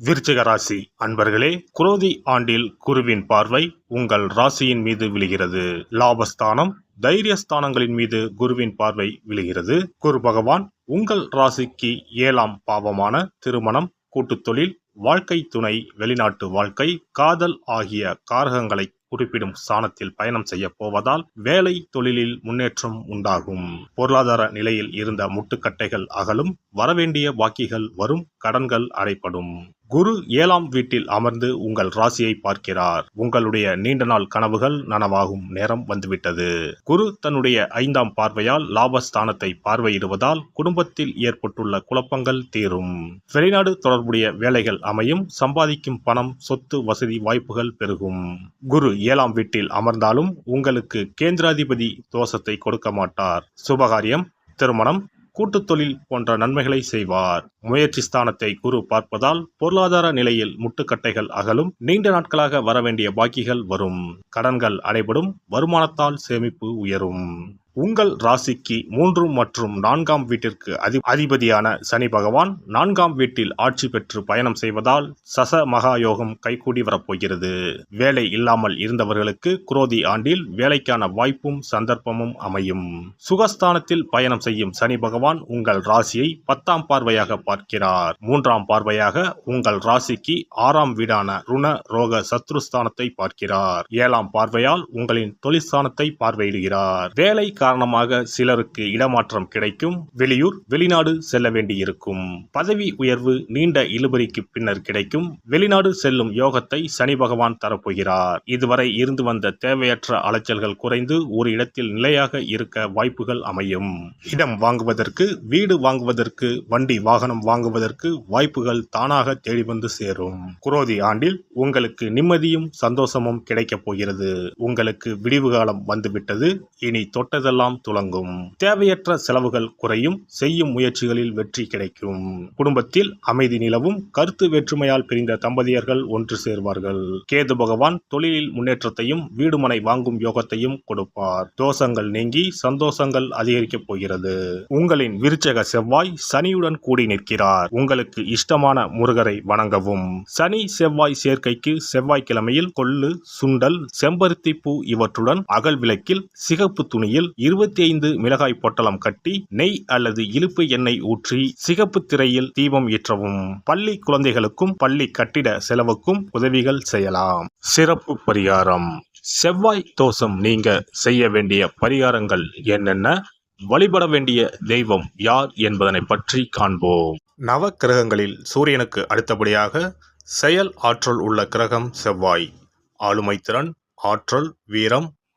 விருச்சிக ராசி அன்பர்களே குரோதி ஆண்டில் குருவின் பார்வை உங்கள் ராசியின் மீது விழுகிறது. லாபஸ்தானம் தைரியஸ்தானங்களின் மீது குருவின் பார்வை விழுகிறது. குரு பகவான் உங்கள் ராசிக்கு ஏழாம் பாவமான திருமணம் கூட்டுத்தொழில் வாழ்க்கை துணை வெளிநாட்டு வாழ்க்கை காதல் ஆகிய காரகங்களை குறிப்பிடும் ஸ்தானத்தில் பயணம் செய்ய போவதால் வேலை தொழிலில் முன்னேற்றம் உண்டாகும். பொருளாதார நிலையில் இருந்த முட்டுக்கட்டைகள் அகலும் வரவேண்டிய பாக்கிகள் வரும் கடன்கள் அடைப்படும். குரு ஏழாம் வீட்டில் அமர்ந்து உங்கள் ராசியை பார்க்கிறார். உங்களுடைய நீண்ட நாள் கனவுகள் நனவாகும் நேரம் வந்துவிட்டது. குரு தன்னுடைய ஐந்தாம் பார்வையால் லாபஸ்தானத்தை பார்வையிடுவதால் குடும்பத்தில் ஏற்பட்டுள்ள குழப்பங்கள் தீரும். வெளிநாடு தொடர்புடைய வேலைகள் அமையும் சம்பாதிக்கும் பணம் சொத்து வசதி வாய்ப்புகள் பெருகும். குரு ஏழாம் வீட்டில் அமர்ந்தாலும் உங்களுக்கு கேந்திராதிபதி தோஷத்தை கொடுக்க மாட்டார். சுபகாரியம் திருமணம் கூட்டுத் தொழில் போன்ற நன்மைகளை செய்வார். முயற்சி ஸ்தானத்தை குரு பார்ப்பதால் பொருளாதார நிலையில் முட்டுக்கட்டைகள் அகலும். நீண்ட நாட்களாக வரவேண்டிய பாக்கிகள் வரும். கடன்கள் அடைபடும். வருமானத்தால் சேமிப்பு உயரும். உங்கள் ராசிக்கு மூன்று மற்றும் நான்காம் வீட்டிற்கு அதி அதிபதியான சனி பகவான் நான்காம் வீட்டில் ஆட்சி பெற்று பயணம் செய்வதால் சச மகா யோகம் கைகூடி வரப்போகிறது. வேலை இல்லாமல் இருந்தவர்களுக்கு குரோதி ஆண்டில் வேலைக்கான வாய்ப்பும் சந்தர்ப்பமும் அமையும். சுகஸ்தானத்தில் பயணம் செய்யும் சனி பகவான் உங்கள் ராசியை பத்தாம் பார்வையாக பார்க்கிறார். மூன்றாம் பார்வையாக உங்கள் ராசிக்கு ஆறாம் வீடான ருண ரோக சத்ருஸ்தானத்தை பார்க்கிறார். ஏழாம் பார்வையால் உங்களின் தொழிற்சானத்தை பார்வையிடுகிறார். வேலை காரணமாக சிலருக்கு இடமாற்றம் கிடைக்கும். வெளியூர் வெளிநாடு செல்ல வேண்டியிருக்கும். பதவி உயர்வு நீண்ட இழுபறிக்கு பின்னர் கிடைக்கும். வெளிநாடு செல்லும் யோகத்தை சனி பகவான் தரப்போகிறார். இதுவரை இருந்து வந்த தேவையற்ற அலைச்சல்கள் குறைந்து ஒரு இடத்தில் நிலையாக இருக்க வாய்ப்புகள் அமையும். இடம் வாங்குவதற்கு வீடு வாங்குவதற்கு வண்டி வாகனம் வாங்குவதற்கு வாய்ப்புகள் தானாக தேடி வந்து சேரும். குரோதி ஆண்டில் உங்களுக்கு நிம்மதியும் சந்தோஷமும் கிடைக்கப் போகிறது. உங்களுக்கு விடிவு காலம் வந்துவிட்டது. இனி தொட்டதெல்லாம் துலங்கும் தேவையற்ற செலவுகள் குறையும் செய்யும் முயற்சிகளில் வெற்றி கிடைக்கும். குடும்பத்தில் அமைதி நிலவும் கருத்து வேற்றுமையால் பிரிந்த தம்பதியர்கள் ஒன்று சேர்வார்கள். கேது பகவான் தொழிலில் முன்னேற்றத்தையும் வீடுமனை வாங்கும் யோகத்தையும் கொடுப்பார். தோஷங்கள் நீங்கி சந்தோஷங்கள் அதிகரிக்கப் போகிறது. உங்களின் விருச்சக செவ்வாய் சனியுடன் கூடி நிற்கிறார். உங்களுக்கு இஷ்டமான முருகரை வணங்கவும். சனி செவ்வாய் சேர்க்கைக்கு செவ்வாய்க்கிழமையில் கொள்ளு சுண்டல் செம்பருத்தி பூ இவற்றுடன் அகல் விளக்கில் சிகப்பு துணியில் இருபத்தி ஐந்து மிளகாய் பொட்டலம் கட்டி நெய் அல்லது இழுப்பு எண்ணெய் ஊற்றி சிகப்பு திரையில் தீபம் ஏற்றவும். பள்ளி குழந்தைகளுக்கும் பள்ளி கட்டிட செலவுக்கும் உதவிகள் செய்யலாம். சிறப்பு பரிகாரம். செவ்வாய் தோஷம் நீங்க செய்ய வேண்டிய பரிகாரங்கள் என்னென்ன? வழிபட வேண்டிய தெய்வம் யார் என்பதனை பற்றி காண்போம். நவ கிரகங்களில் சூரியனுக்கு அடுத்தபடியாக செயல் ஆற்றல் உள்ள கிரகம் செவ்வாய். ஆளுமை திறன் ஆற்றல் வீரம்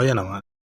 أعين